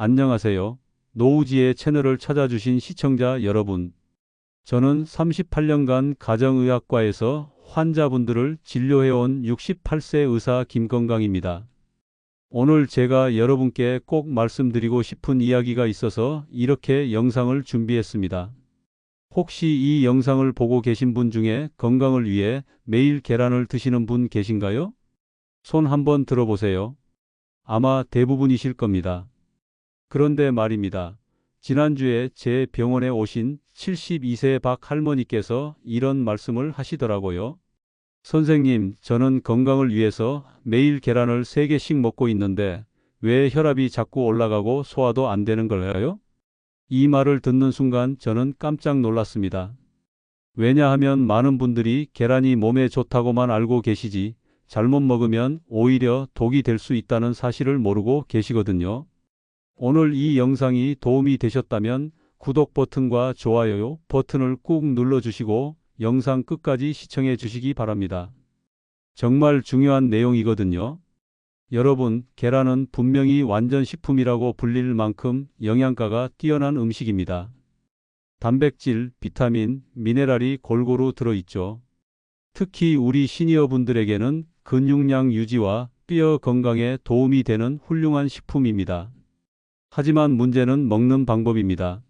안녕하세요. 노우지의 채널을 찾아주신 시청자 여러분. 저는 38년간 가정의학과에서 환자분들을 진료해온 68세 의사 김건강입니다. 오늘 제가 여러분께 꼭 말씀드리고 싶은 이야기가 있어서 이렇게 영상을 준비했습니다. 혹시 이 영상을 보고 계신 분 중에 건강을 위해 매일 계란을 드시는 분 계신가요? 손 한번 들어보세요. 아마 대부분이실 겁니다. 그런데 말입니다. 지난주에 제 병원에 오신 72세 박 할머니께서 이런 말씀을 하시더라고요. 선생님, 저는 건강을 위해서 매일 계란을 3개씩 먹고 있는데 왜 혈압이 자꾸 올라가고 소화도 안 되는 걸까요? 이 말을 듣는 순간 저는 깜짝 놀랐습니다. 왜냐하면 많은 분들이 계란이 몸에 좋다고만 알고 계시지 잘못 먹으면 오히려 독이 될 수 있다는 사실을 모르고 계시거든요. 오늘 이 영상이 도움이 되셨다면 구독 버튼과 좋아요 버튼을 꾹 눌러주시고 영상 끝까지 시청해 주시기 바랍니다. 정말 중요한 내용이거든요. 여러분, 계란은 분명히 완전 식품이라고 불릴 만큼 영양가가 뛰어난 음식입니다. 단백질, 비타민, 미네랄이 골고루 들어있죠. 특히 우리 시니어분들에게는 근육량 유지와 뼈 건강에 도움이 되는 훌륭한 식품입니다. 하지만 문제는 먹는 방법입니다.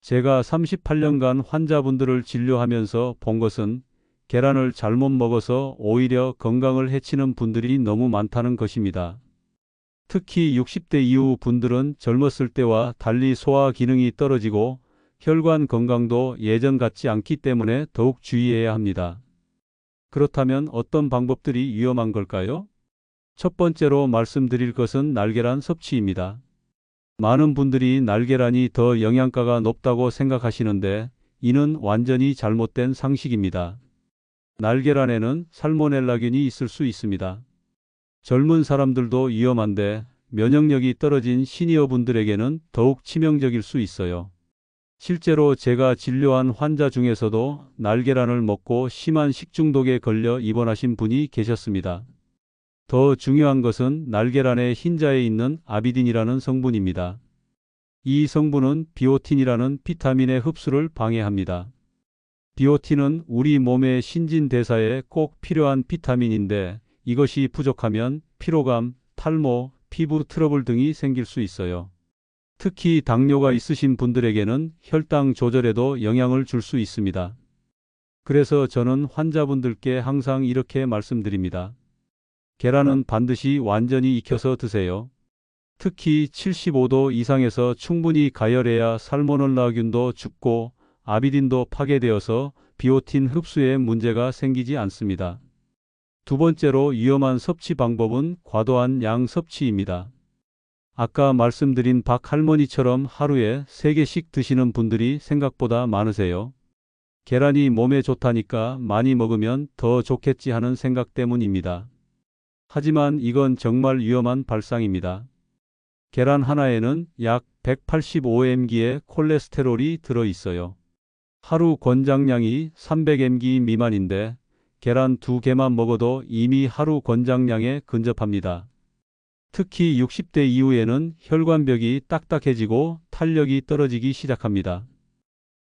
제가 38년간 환자분들을 진료하면서 본 것은 계란을 잘못 먹어서 오히려 건강을 해치는 분들이 너무 많다는 것입니다. 특히 60대 이후 분들은 젊었을 때와 달리 소화 기능이 떨어지고 혈관 건강도 예전 같지 않기 때문에 더욱 주의해야 합니다. 그렇다면 어떤 방법들이 위험한 걸까요? 첫 번째로 말씀드릴 것은 날계란 섭취입니다. 많은 분들이 날계란이 더 영양가가 높다고 생각하시는데 이는 완전히 잘못된 상식입니다. 날계란에는 살모넬라균이 있을 수 있습니다. 젊은 사람들도 위험한데 면역력이 떨어진 시니어 분들에게는 더욱 치명적일 수 있어요. 실제로 제가 진료한 환자 중에서도 날계란을 먹고 심한 식중독에 걸려 입원하신 분이 계셨습니다. 더 중요한 것은 날계란의 흰자에 있는 아비딘이라는 성분입니다. 이 성분은 비오틴이라는 비타민의 흡수를 방해합니다. 비오틴은 우리 몸의 신진대사에 꼭 필요한 비타민인데 이것이 부족하면 피로감, 탈모, 피부 트러블 등이 생길 수 있어요. 특히 당뇨가 있으신 분들에게는 혈당 조절에도 영향을 줄 수 있습니다. 그래서 저는 환자분들께 항상 이렇게 말씀드립니다. 계란은 반드시 완전히 익혀서 드세요. 특히 75도 이상에서 충분히 가열해야 살모넬라균도 죽고 아비딘도 파괴되어서 비오틴 흡수에 문제가 생기지 않습니다. 두 번째로 위험한 섭취 방법은 과도한 양 섭취입니다. 아까 말씀드린 박 할머니처럼 하루에 3개씩 드시는 분들이 생각보다 많으세요. 계란이 몸에 좋다니까 많이 먹으면 더 좋겠지 하는 생각 때문입니다. 하지만 이건 정말 위험한 발상입니다. 계란 하나에는 약 185mg의 콜레스테롤이 들어 있어요. 하루 권장량이 300mg 미만인데 계란 두 개만 먹어도 이미 하루 권장량에 근접합니다. 특히 60대 이후에는 혈관벽이 딱딱해지고 탄력이 떨어지기 시작합니다.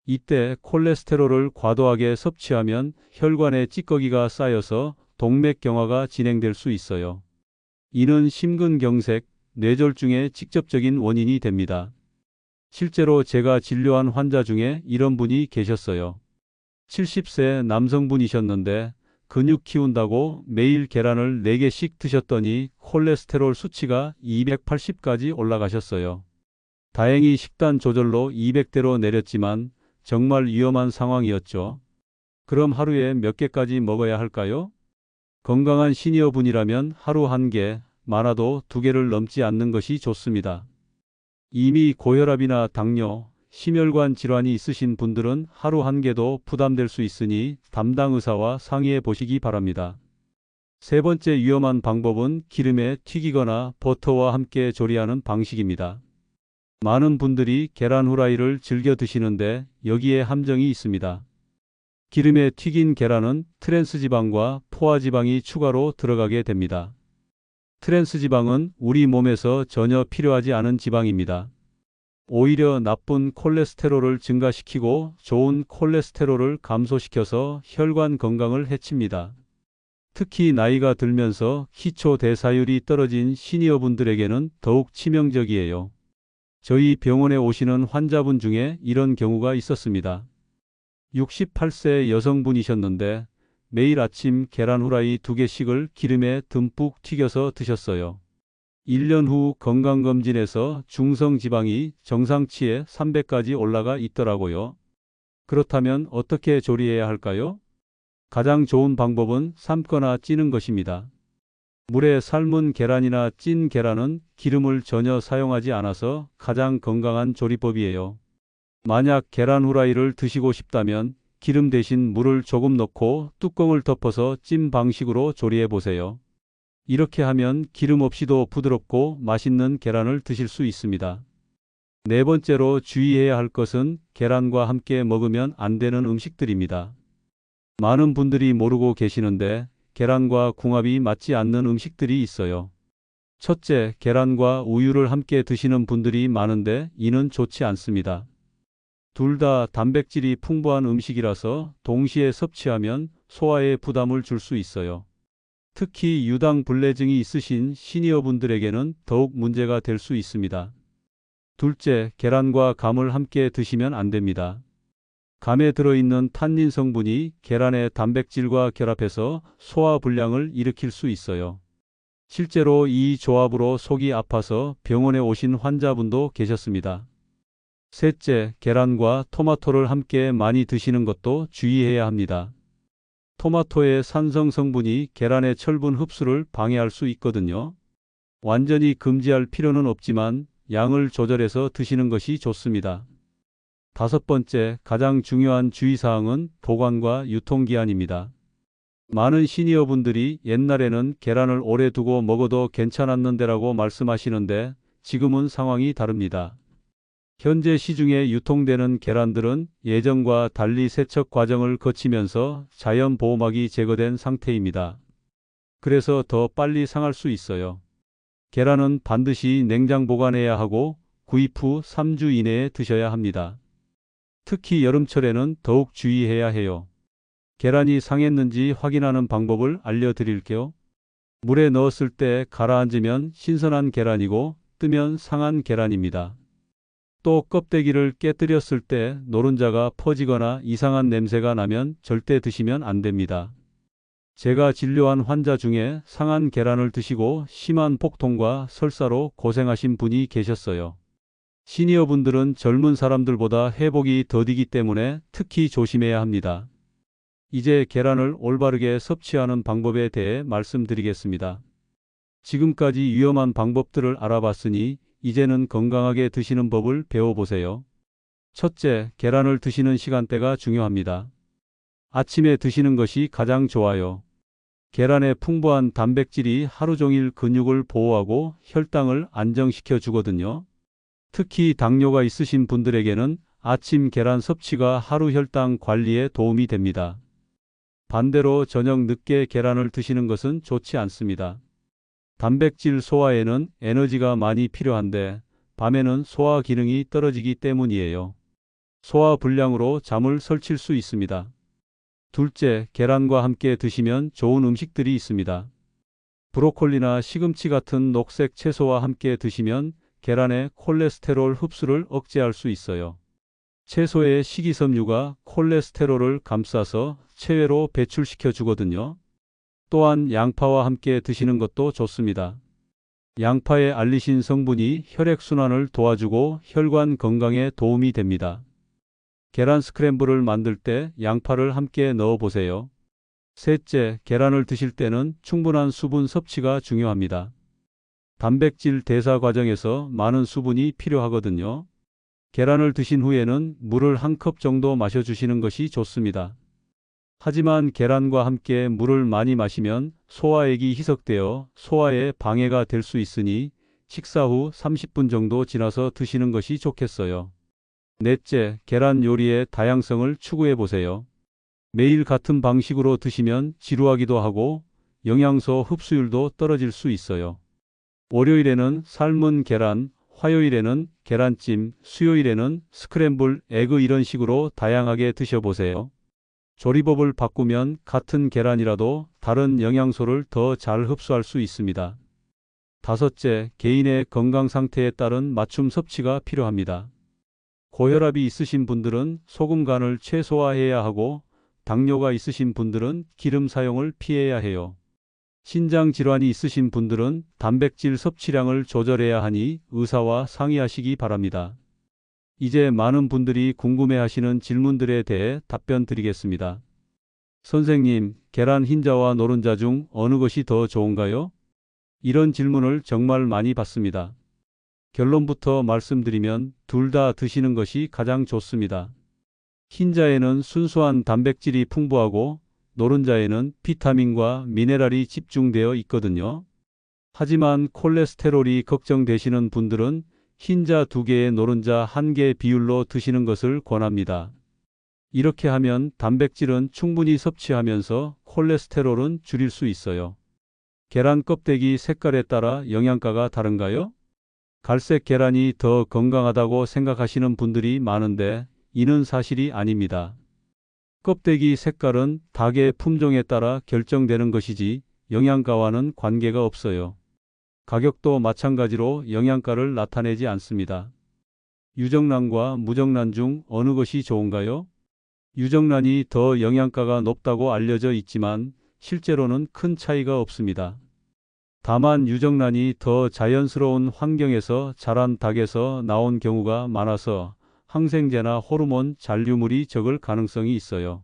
이때 콜레스테롤을 과도하게 섭취하면 혈관에 찌꺼기가 쌓여서 동맥경화가 진행될 수 있어요. 이는 심근경색, 뇌졸중의 직접적인 원인이 됩니다. 실제로 제가 진료한 환자 중에 이런 분이 계셨어요. 70세 남성분이셨는데 근육 키운다고 매일 계란을 4개씩 드셨더니 콜레스테롤 수치가 280까지 올라가셨어요. 다행히 식단 조절로 200대로 내렸지만 정말 위험한 상황이었죠. 그럼 하루에 몇 개까지 먹어야 할까요? 건강한 시니어 분이라면 하루 한 개, 많아도 두 개를 넘지 않는 것이 좋습니다. 이미 고혈압이나 당뇨, 심혈관 질환이 있으신 분들은 하루 한 개도 부담될 수 있으니 담당 의사와 상의해 보시기 바랍니다. 세 번째 위험한 방법은 기름에 튀기거나 버터와 함께 조리하는 방식입니다. 많은 분들이 계란 후라이를 즐겨 드시는데 여기에 함정이 있습니다. 기름에 튀긴 계란은 트랜스 지방과 포화 지방이 추가로 들어가게 됩니다. 트랜스 지방은 우리 몸에서 전혀 필요하지 않은 지방입니다. 오히려 나쁜 콜레스테롤을 증가시키고 좋은 콜레스테롤을 감소시켜서 혈관 건강을 해칩니다. 특히 나이가 들면서 기초 대사율이 떨어진 시니어 분들에게는 더욱 치명적이에요. 저희 병원에 오시는 환자분 중에 이런 경우가 있었습니다. 68세 여성분이셨는데 매일 아침 계란 후라이 두 개씩을 기름에 듬뿍 튀겨서 드셨어요. 1년 후 건강검진에서 중성지방이 정상치에 300까지 올라가 있더라고요. 그렇다면 어떻게 조리해야 할까요? 가장 좋은 방법은 삶거나 찌는 것입니다. 물에 삶은 계란이나 찐 계란은 기름을 전혀 사용하지 않아서 가장 건강한 조리법이에요. 만약 계란 후라이를 드시고 싶다면 기름 대신 물을 조금 넣고 뚜껑을 덮어서 찜 방식으로 조리해 보세요. 이렇게 하면 기름 없이도 부드럽고 맛있는 계란을 드실 수 있습니다. 네 번째로 주의해야 할 것은 계란과 함께 먹으면 안 되는 음식들입니다. 많은 분들이 모르고 계시는데 계란과 궁합이 맞지 않는 음식들이 있어요. 첫째, 계란과 우유를 함께 드시는 분들이 많은데 이는 좋지 않습니다. 둘 다 단백질이 풍부한 음식이라서 동시에 섭취하면 소화에 부담을 줄 수 있어요. 특히 유당 불내증이 있으신 시니어 분들에게는 더욱 문제가 될 수 있습니다. 둘째, 계란과 감을 함께 드시면 안 됩니다. 감에 들어있는 탄닌 성분이 계란의 단백질과 결합해서 소화 불량을 일으킬 수 있어요. 실제로 이 조합으로 속이 아파서 병원에 오신 환자분도 계셨습니다. 셋째, 계란과 토마토를 함께 많이 드시는 것도 주의해야 합니다. 토마토의 산성 성분이 계란의 철분 흡수를 방해할 수 있거든요. 완전히 금지할 필요는 없지만 양을 조절해서 드시는 것이 좋습니다. 다섯 번째, 가장 중요한 주의사항은 보관과 유통기한입니다. 많은 시니어분들이 옛날에는 계란을 오래 두고 먹어도 괜찮았는데라고 말씀하시는데 지금은 상황이 다릅니다. 현재 시중에 유통되는 계란들은 예전과 달리 세척 과정을 거치면서 자연 보호막이 제거된 상태입니다. 그래서 더 빨리 상할 수 있어요. 계란은 반드시 냉장 보관해야 하고 구입 후 3주 이내에 드셔야 합니다. 특히 여름철에는 더욱 주의해야 해요. 계란이 상했는지 확인하는 방법을 알려드릴게요. 물에 넣었을 때 가라앉으면 신선한 계란이고 뜨면 상한 계란입니다. 또 껍데기를 깨뜨렸을 때 노른자가 퍼지거나 이상한 냄새가 나면 절대 드시면 안 됩니다. 제가 진료한 환자 중에 상한 계란을 드시고 심한 폭통과 설사로 고생하신 분이 계셨어요. 시니어 분들은 젊은 사람들보다 회복이 더디기 때문에 특히 조심해야 합니다. 이제 계란을 올바르게 섭취하는 방법에 대해 말씀드리겠습니다. 지금까지 위험한 방법들을 알아봤으니 이제는 건강하게 드시는 법을 배워보세요. 첫째, 계란을 드시는 시간대가 중요합니다. 아침에 드시는 것이 가장 좋아요. 계란의 풍부한 단백질이 하루 종일 근육을 보호하고 혈당을 안정시켜 주거든요. 특히 당뇨가 있으신 분들에게는 아침 계란 섭취가 하루 혈당 관리에 도움이 됩니다. 반대로 저녁 늦게 계란을 드시는 것은 좋지 않습니다. 단백질 소화에는 에너지가 많이 필요한데 밤에는 소화 기능이 떨어지기 때문이에요. 소화 불량으로 잠을 설칠 수 있습니다. 둘째, 계란과 함께 드시면 좋은 음식들이 있습니다. 브로콜리나 시금치 같은 녹색 채소와 함께 드시면 계란의 콜레스테롤 흡수를 억제할 수 있어요. 채소의 식이섬유가 콜레스테롤을 감싸서 체외로 배출시켜 주거든요. 또한 양파와 함께 드시는 것도 좋습니다. 양파의 알리신 성분이 혈액순환을 도와주고 혈관 건강에 도움이 됩니다. 계란 스크램블을 만들 때 양파를 함께 넣어 보세요. 셋째, 계란을 드실 때는 충분한 수분 섭취가 중요합니다. 단백질 대사 과정에서 많은 수분이 필요하거든요. 계란을 드신 후에는 물을 한 컵 정도 마셔주시는 것이 좋습니다. 하지만 계란과 함께 물을 많이 마시면 소화액이 희석되어 소화에 방해가 될 수 있으니 식사 후 30분 정도 지나서 드시는 것이 좋겠어요. 넷째, 계란 요리의 다양성을 추구해 보세요. 매일 같은 방식으로 드시면 지루하기도 하고 영양소 흡수율도 떨어질 수 있어요. 월요일에는 삶은 계란, 화요일에는 계란찜, 수요일에는 스크램블 에그 이런 식으로 다양하게 드셔보세요. 조리법을 바꾸면 같은 계란이라도 다른 영양소를 더 잘 흡수할 수 있습니다. 다섯째, 개인의 건강 상태에 따른 맞춤 섭취가 필요합니다. 고혈압이 있으신 분들은 소금 간을 최소화해야 하고 당뇨가 있으신 분들은 기름 사용을 피해야 해요. 신장 질환이 있으신 분들은 단백질 섭취량을 조절해야 하니 의사와 상의하시기 바랍니다. 이제 많은 분들이 궁금해 하시는 질문들에 대해 답변 드리겠습니다. 선생님, 계란 흰자와 노른자 중 어느 것이 더 좋은가요? 이런 질문을 정말 많이 받습니다. 결론부터 말씀드리면 둘 다 드시는 것이 가장 좋습니다. 흰자에는 순수한 단백질이 풍부하고 노른자에는 비타민과 미네랄이 집중되어 있거든요. 하지만 콜레스테롤이 걱정되시는 분들은 흰자 두 개에 노른자 한개 비율로 드시는 것을 권합니다. 이렇게 하면 단백질은 충분히 섭취하면서 콜레스테롤은 줄일 수 있어요. 계란 껍데기 색깔에 따라 영양가가 다른가요? 갈색 계란이 더 건강하다고 생각하시는 분들이 많은데 이는 사실이 아닙니다. 껍데기 색깔은 닭의 품종에 따라 결정되는 것이지 영양가와는 관계가 없어요. 가격도 마찬가지로 영양가를 나타내지 않습니다. 유정란과 무정란 중 어느 것이 좋은가요? 유정란이 더 영양가가 높다고 알려져 있지만 실제로는 큰 차이가 없습니다. 다만 유정란이 더 자연스러운 환경에서 자란 닭에서 나온 경우가 많아서 항생제나 호르몬 잔류물이 적을 가능성이 있어요.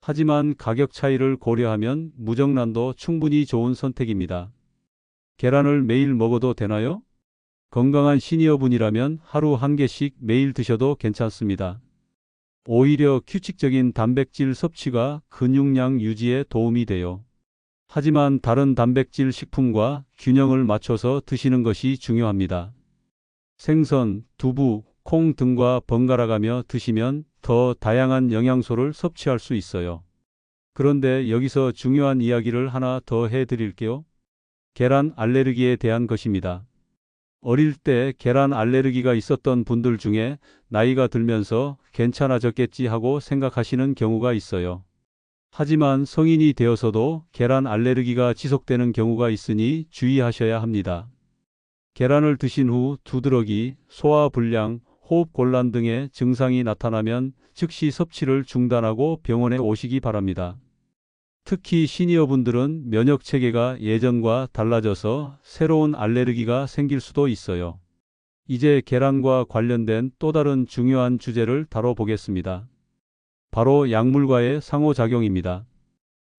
하지만 가격 차이를 고려하면 무정란도 충분히 좋은 선택입니다. 계란을 매일 먹어도 되나요? 건강한 시니어분이라면 하루 한 개씩 매일 드셔도 괜찮습니다. 오히려 규칙적인 단백질 섭취가 근육량 유지에 도움이 돼요. 하지만 다른 단백질 식품과 균형을 맞춰서 드시는 것이 중요합니다. 생선, 두부, 콩 등과 번갈아가며 드시면 더 다양한 영양소를 섭취할 수 있어요. 그런데 여기서 중요한 이야기를 하나 더 해드릴게요. 계란 알레르기에 대한 것입니다. 어릴 때 계란 알레르기가 있었던 분들 중에 나이가 들면서 괜찮아졌겠지 하고 생각하시는 경우가 있어요. 하지만 성인이 되어서도 계란 알레르기가 지속되는 경우가 있으니 주의하셔야 합니다. 계란을 드신 후 두드러기, 소화불량, 호흡곤란 등의 증상이 나타나면 즉시 섭취를 중단하고 병원에 오시기 바랍니다. 특히 시니어분들은 면역 체계가 예전과 달라져서 새로운 알레르기가 생길 수도 있어요. 이제 계란과 관련된 또 다른 중요한 주제를 다뤄보겠습니다. 바로 약물과의 상호작용입니다.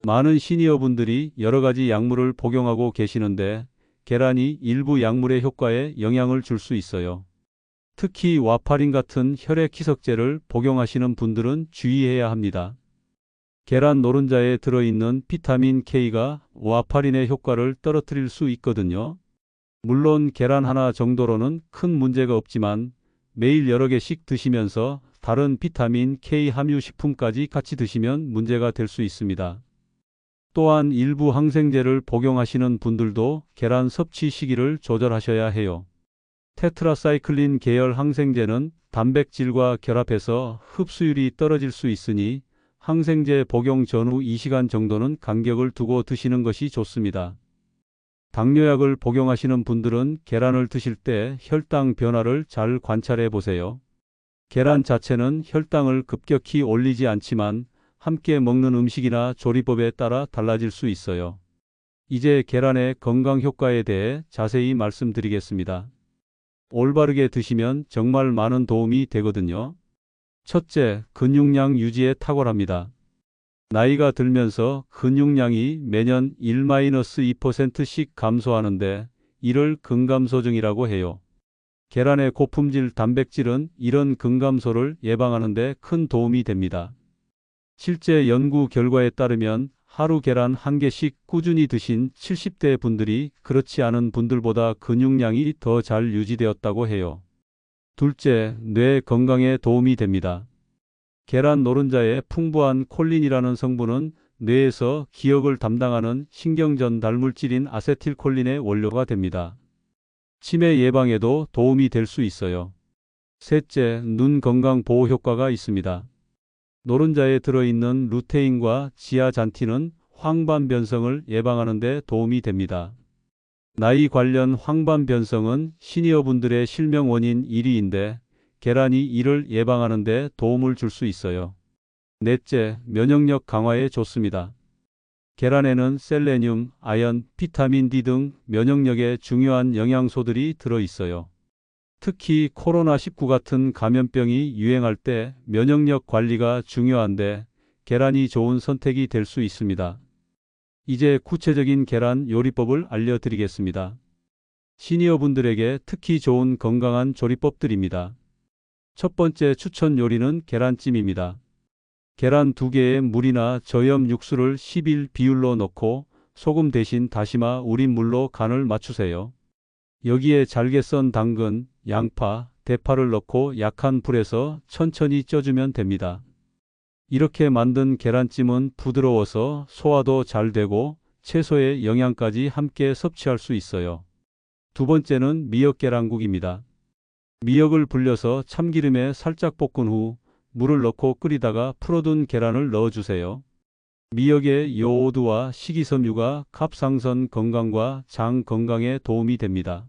많은 시니어분들이 여러 가지 약물을 복용하고 계시는데 계란이 일부 약물의 효과에 영향을 줄 수 있어요. 특히 와파린 같은 혈액 희석제를 복용하시는 분들은 주의해야 합니다. 계란 노른자에 들어있는 비타민 K가 와파린의 효과를 떨어뜨릴 수 있거든요. 물론 계란 하나 정도로는 큰 문제가 없지만 매일 여러 개씩 드시면서 다른 비타민 K 함유 식품까지 같이 드시면 문제가 될 수 있습니다. 또한 일부 항생제를 복용하시는 분들도 계란 섭취 시기를 조절하셔야 해요. 테트라사이클린 계열 항생제는 단백질과 결합해서 흡수율이 떨어질 수 있으니 항생제 복용 전후 2시간 정도는 간격을 두고 드시는 것이 좋습니다. 당뇨약을 복용하시는 분들은 계란을 드실 때 혈당 변화를 잘 관찰해 보세요. 계란 자체는 혈당을 급격히 올리지 않지만 함께 먹는 음식이나 조리법에 따라 달라질 수 있어요. 이제 계란의 건강 효과에 대해 자세히 말씀드리겠습니다. 올바르게 드시면 정말 많은 도움이 되거든요. 첫째, 근육량 유지에 탁월합니다. 나이가 들면서 근육량이 매년 1-2%씩 감소하는데 이를 근감소 증이라고 해요. 계란의 고품질 단백질은 이런 근감소를 예방하는 데 큰 도움이 됩니다. 실제 연구 결과에 따르면 하루 계란 한 개씩 꾸준히 드신 70대 분들이 그렇지 않은 분들보다 근육량이 더 잘 유지되었다고 해요. 둘째, 뇌 건강에 도움이 됩니다. 계란 노른자의 풍부한 콜린이라는 성분은 뇌에서 기억을 담당하는 신경전 달물질인 아세틸콜린의 원료가 됩니다. 치매 예방에도 도움이 될 수 있어요. 셋째, 눈 건강 보호 효과가 있습니다. 노른자에 들어있는 루테인과 지아잔틴은 황반 변성을 예방하는 데 도움이 됩니다. 나이 관련 황반 변성은 시니어분들의 실명 원인 1위인데 계란이 이를 예방하는 데 도움을 줄 수 있어요. 넷째, 면역력 강화에 좋습니다. 계란에는 셀레늄, 아연, 비타민 D 등 면역력에 중요한 영양소들이 들어 있어요. 특히 코로나19 같은 감염병이 유행할 때 면역력 관리가 중요한데 계란이 좋은 선택이 될 수 있습니다. 이제 구체적인 계란 요리법을 알려드리겠습니다. 시니어분들에게 특히 좋은 건강한 조리법들입니다. 첫 번째 추천 요리는 계란찜입니다. 계란 2개에 물이나 저염 육수를 11 비율로 넣고 소금 대신 다시마 우린 물로 간을 맞추세요. 여기에 잘게 썬 당근, 양파, 대파를 넣고 약한 불에서 천천히 쪄주면 됩니다. 이렇게 만든 계란찜은 부드러워서 소화도 잘 되고 채소의 영양까지 함께 섭취할 수 있어요. 두 번째는 미역 계란국입니다. 미역을 불려서 참기름에 살짝 볶은 후 물을 넣고 끓이다가 풀어둔 계란을 넣어주세요. 미역의 요오드와 식이섬유가 갑상선 건강과 장 건강에 도움이 됩니다.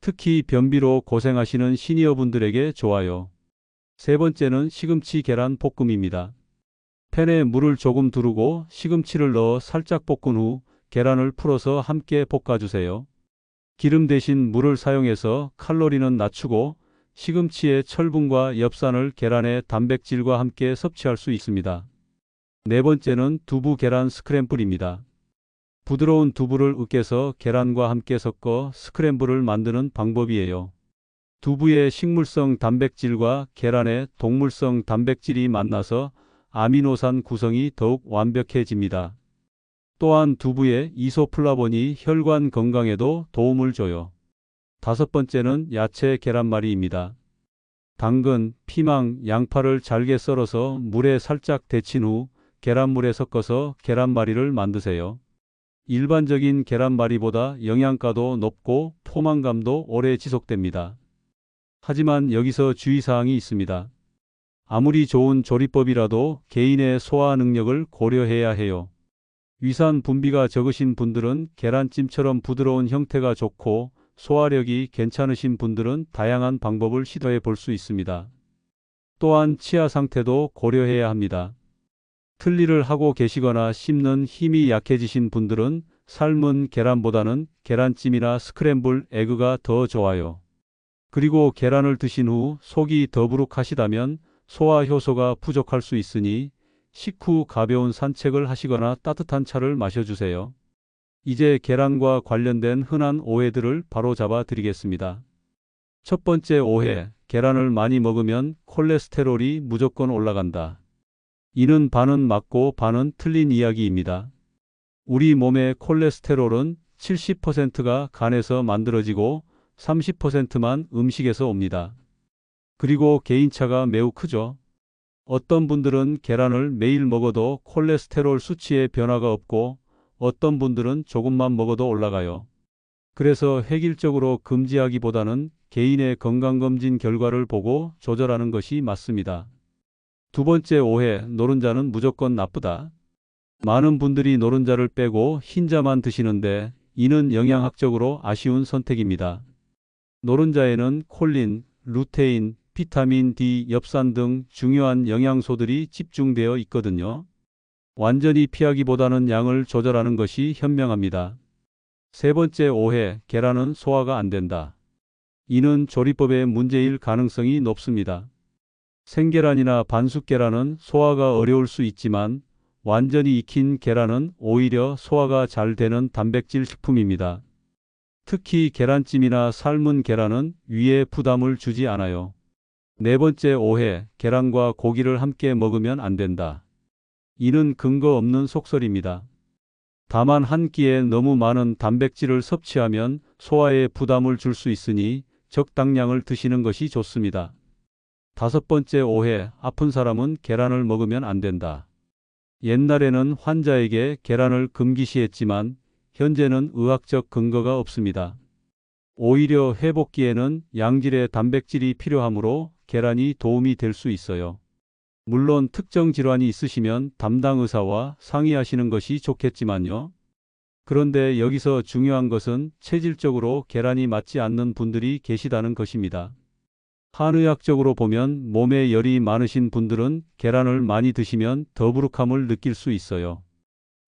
특히 변비로 고생하시는 시니어분들에게 좋아요. 세 번째는 시금치 계란 볶음입니다. 팬에 물을 조금 두르고 시금치를 넣어 살짝 볶은 후 계란을 풀어서 함께 볶아주세요. 기름 대신 물을 사용해서 칼로리는 낮추고 시금치의 철분과 엽산을 계란의 단백질과 함께 섭취할 수 있습니다. 네 번째는 두부 계란 스크램블입니다. 부드러운 두부를 으깨서 계란과 함께 섞어 스크램블을 만드는 방법이에요. 두부의 식물성 단백질과 계란의 동물성 단백질이 만나서 아미노산 구성이 더욱 완벽해집니다. 또한 두부의 이소플라본이 혈관 건강에도 도움을 줘요. 다섯 번째는 야채 계란말이입니다. 당근, 피망, 양파를 잘게 썰어서 물에 살짝 데친 후 계란물에 섞어서 계란말이를 만드세요. 일반적인 계란말이보다 영양가도 높고 포만감도 오래 지속됩니다. 하지만 여기서 주의사항이 있습니다. 아무리 좋은 조리법이라도 개인의 소화 능력을 고려해야 해요. 위산 분비가 적으신 분들은 계란찜처럼 부드러운 형태가 좋고 소화력이 괜찮으신 분들은 다양한 방법을 시도해 볼 수 있습니다. 또한 치아 상태도 고려해야 합니다. 틀니를 하고 계시거나 씹는 힘이 약해지신 분들은 삶은 계란보다는 계란찜이나 스크램블 에그가 더 좋아요. 그리고 계란을 드신 후 속이 더부룩하시다면 소화 효소가 부족할 수 있으니 식후 가벼운 산책을 하시거나 따뜻한 차를 마셔주세요. 이제 계란과 관련된 흔한 오해들을 바로 잡아 드리겠습니다. 첫 번째 오해, 계란을 많이 먹으면 콜레스테롤이 무조건 올라간다. 이는 반은 맞고 반은 틀린 이야기입니다. 우리 몸의 콜레스테롤은 70%가 간에서 만들어지고 30%만 음식에서 옵니다. 그리고 개인차가 매우 크죠. 어떤 분들은 계란을 매일 먹어도 콜레스테롤 수치에 변화가 없고 어떤 분들은 조금만 먹어도 올라가요. 그래서 획일적으로 금지하기보다는 개인의 건강검진 결과를 보고 조절하는 것이 맞습니다. 두 번째 오해, 노른자는 무조건 나쁘다. 많은 분들이 노른자를 빼고 흰자만 드시는데 이는 영양학적으로 아쉬운 선택입니다. 노른자에는 콜린, 루테인, 비타민 D, 엽산 등 중요한 영양소들이 집중되어 있거든요. 완전히 피하기보다는 양을 조절하는 것이 현명합니다. 세 번째 오해, 계란은 소화가 안 된다. 이는 조리법의 문제일 가능성이 높습니다. 생계란이나 반숙계란은 소화가 어려울 수 있지만 완전히 익힌 계란은 오히려 소화가 잘 되는 단백질 식품입니다. 특히 계란찜이나 삶은 계란은 위에 부담을 주지 않아요. 네 번째 오해, 계란과 고기를 함께 먹으면 안 된다. 이는 근거 없는 속설입니다. 다만 한 끼에 너무 많은 단백질을 섭취하면 소화에 부담을 줄 수 있으니 적당량을 드시는 것이 좋습니다. 다섯 번째 오해, 아픈 사람은 계란을 먹으면 안 된다. 옛날에는 환자에게 계란을 금기시했지만 현재는 의학적 근거가 없습니다. 오히려 회복기에는 양질의 단백질이 필요하므로 계란이 도움이 될 수 있어요. 물론 특정 질환이 있으시면 담당 의사와 상의하시는 것이 좋겠지만요. 그런데 여기서 중요한 것은 체질적으로 계란이 맞지 않는 분들이 계시다는 것입니다. 한의학적으로 보면 몸에 열이 많으신 분들은 계란을 많이 드시면 더부룩함을 느낄 수 있어요.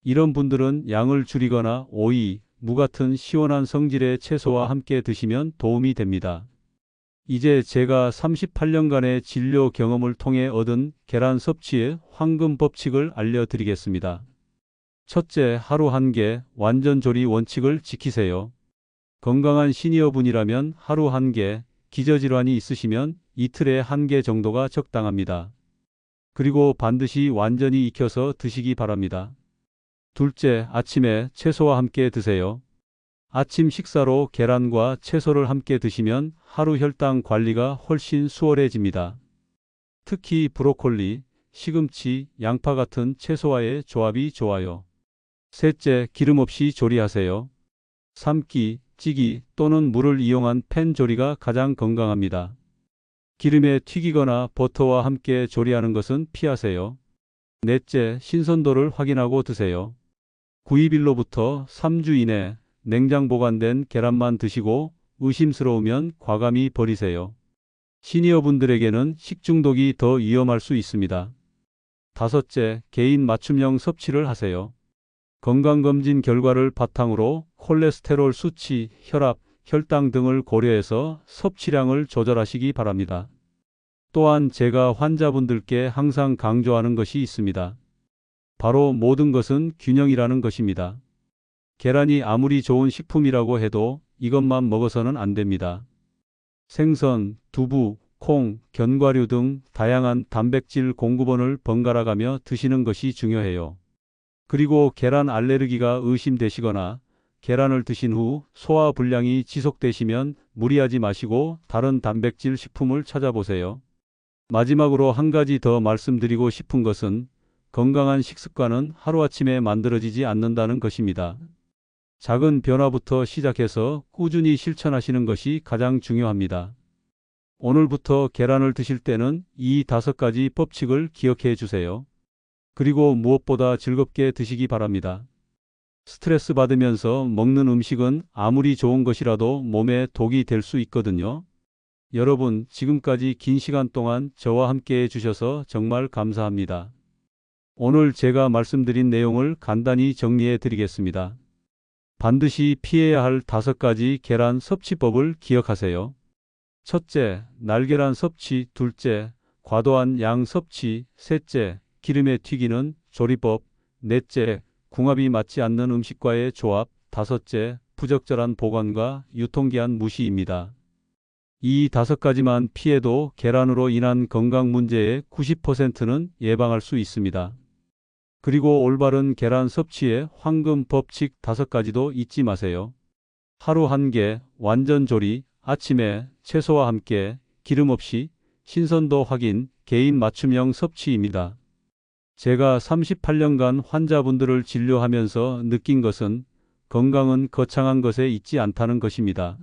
이런 분들은 양을 줄이거나 오이, 무 같은 시원한 성질의 채소와 함께 드시면 도움이 됩니다. 이제 제가 38년간의 진료 경험을 통해 얻은 계란 섭취의 황금 법칙을 알려드리겠습니다. 첫째, 하루 한 개 완전 조리 원칙을 지키세요. 건강한 시니어분이라면 하루 한 개, 기저질환이 있으시면 이틀에 한 개 정도가 적당합니다. 그리고 반드시 완전히 익혀서 드시기 바랍니다. 둘째, 아침에 채소와 함께 드세요. 아침 식사로 계란과 채소를 함께 드시면 하루 혈당 관리가 훨씬 수월해집니다. 특히 브로콜리, 시금치, 양파 같은 채소와의 조합이 좋아요. 셋째, 기름 없이 조리하세요. 삶기, 찌기 또는 물을 이용한 팬 조리가 가장 건강합니다. 기름에 튀기거나 버터와 함께 조리하는 것은 피하세요. 넷째, 신선도를 확인하고 드세요. 구입일로부터 3주 이내 냉장 보관된 계란만 드시고 의심스러우면 과감히 버리세요. 시니어분들에게는 식중독이 더 위험할 수 있습니다. 다섯째, 개인 맞춤형 섭취를 하세요. 건강검진 결과를 바탕으로 콜레스테롤 수치, 혈압, 혈당 등을 고려해서 섭취량을 조절하시기 바랍니다. 또한 제가 환자분들께 항상 강조하는 것이 있습니다. 바로 모든 것은 균형이라는 것입니다. 계란이 아무리 좋은 식품이라고 해도 이것만 먹어서는 안 됩니다. 생선, 두부, 콩, 견과류 등 다양한 단백질 공급원을 번갈아 가며 드시는 것이 중요해요. 그리고 계란 알레르기가 의심되시거나 계란을 드신 후 소화 불량이 지속되시면 무리하지 마시고 다른 단백질 식품을 찾아보세요. 마지막으로 한 가지 더 말씀드리고 싶은 것은 건강한 식습관은 하루아침에 만들어지지 않는다는 것입니다. 작은 변화부터 시작해서 꾸준히 실천하시는 것이 가장 중요합니다. 오늘부터 계란을 드실 때는 이 다섯 가지 법칙을 기억해 주세요. 그리고 무엇보다 즐겁게 드시기 바랍니다. 스트레스 받으면서 먹는 음식은 아무리 좋은 것이라도 몸에 독이 될 수 있거든요. 여러분, 지금까지 긴 시간 동안 저와 함께 해주셔서 정말 감사합니다. 오늘 제가 말씀드린 내용을 간단히 정리해 드리겠습니다. 반드시 피해야 할 다섯 가지 계란 섭취법을 기억하세요. 첫째, 날계란 섭취. 둘째, 과도한 양 섭취. 셋째, 기름에 튀기는 조리법. 넷째, 궁합이 맞지 않는 음식과의 조합. 다섯째, 부적절한 보관과 유통기한 무시입니다. 이 다섯 가지만 피해도 계란으로 인한 건강 문제의 90%는 예방할 수 있습니다. 그리고 올바른 계란 섭취의 황금 법칙 다섯 가지도 잊지 마세요. 하루 한 개, 완전 조리, 아침에 채소와 함께 기름 없이 신선도 확인, 개인 맞춤형 섭취입니다. 제가 38년간 환자분들을 진료하면서 느낀 것은 건강은 거창한 것에 있지 않다는 것입니다.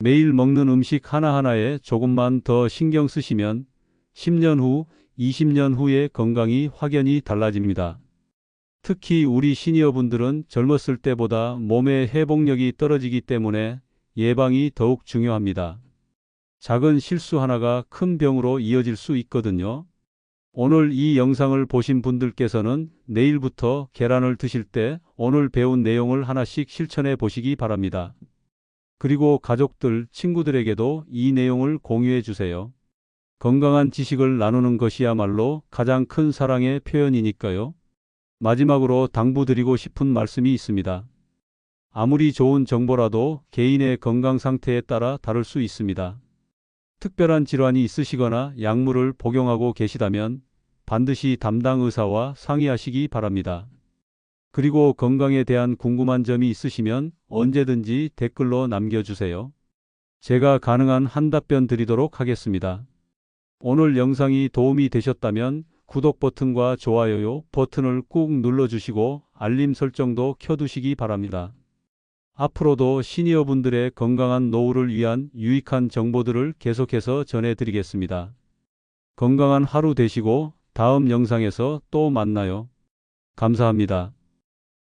매일 먹는 음식 하나하나에 조금만 더 신경 쓰시면 10년 후, 20년 후의 건강이 확연히 달라집니다. 특히 우리 시니어분들은 젊었을 때보다 몸의 회복력이 떨어지기 때문에 예방이 더욱 중요합니다. 작은 실수 하나가 큰 병으로 이어질 수 있거든요. 오늘 이 영상을 보신 분들께서는 내일부터 계란을 드실 때 오늘 배운 내용을 하나씩 실천해 보시기 바랍니다. 그리고 가족들, 친구들에게도 이 내용을 공유해 주세요. 건강한 지식을 나누는 것이야말로 가장 큰 사랑의 표현이니까요. 마지막으로 당부드리고 싶은 말씀이 있습니다. 아무리 좋은 정보라도 개인의 건강 상태에 따라 다를 수 있습니다. 특별한 질환이 있으시거나 약물을 복용하고 계시다면 반드시 담당 의사와 상의하시기 바랍니다. 그리고 건강에 대한 궁금한 점이 있으시면 언제든지 댓글로 남겨주세요. 제가 가능한 한 답변 드리도록 하겠습니다. 오늘 영상이 도움이 되셨다면 구독 버튼과 좋아요 버튼을 꾹 눌러주시고 알림 설정도 켜두시기 바랍니다. 앞으로도 시니어분들의 건강한 노후를 위한 유익한 정보들을 계속해서 전해드리겠습니다. 건강한 하루 되시고 다음 영상에서 또 만나요. 감사합니다.